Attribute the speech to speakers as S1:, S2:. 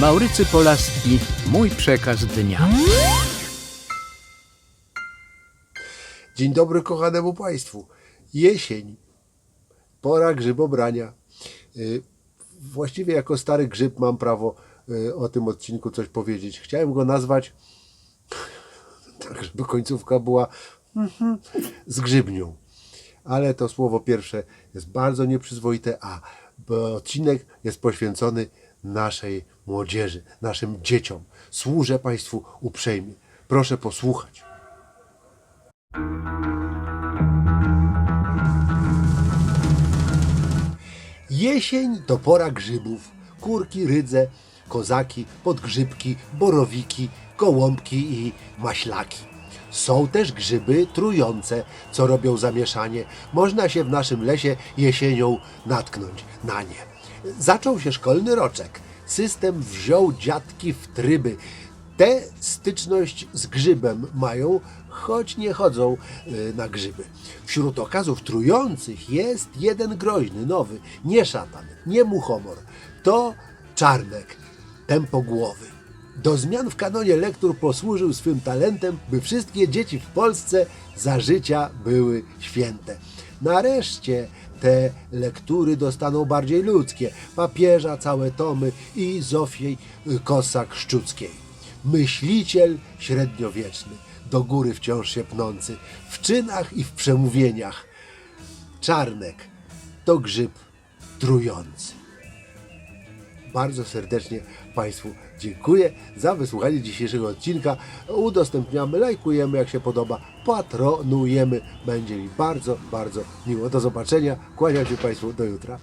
S1: Maurycy Polaski, mój przekaz dnia.
S2: Dzień dobry kochanemu Państwu. Jesień, pora grzybobrania. Y, Właściwie jako stary grzyb mam prawo y, o tym odcinku coś powiedzieć. Chciałem go nazwać tak, żeby końcówka była z grzybnią. Ale to słowo pierwsze jest bardzo nieprzyzwoite, a odcinek jest poświęcony naszej młodzieży, naszym dzieciom. Służę Państwu uprzejmie. Proszę posłuchać. Jesień to pora grzybów. Kurki, rydze, kozaki, podgrzybki, borowiki, gołąbki i maślaki. Są też grzyby trujące, co robią zamieszanie. Można się w naszym lesie jesienią natknąć na nie. Zaczął się szkolny roczek. System wziął dziadki w tryby. Te styczność z grzybem mają, choć nie chodzą y, na grzyby. Wśród okazów trujących jest jeden groźny, nowy, nie szatan, nie muchomor. To czarnek, tempogłowy. Do zmian w kanonie lektur posłużył swym talentem, by wszystkie dzieci w Polsce za życia były święte. Nareszcie te lektury dostaną bardziej ludzkie, papieża całe tomy i Zofiej Kosak-Szczuckiej. Myśliciel średniowieczny, do góry wciąż się pnący, w czynach i w przemówieniach. Czarnek to grzyb trujący. Bardzo serdecznie Państwu dziękuję za wysłuchanie dzisiejszego odcinka. Udostępniamy, lajkujemy jak się podoba, patronujemy. Będzie mi bardzo, bardzo miło. Do zobaczenia. Kłaniam się Państwu do jutra.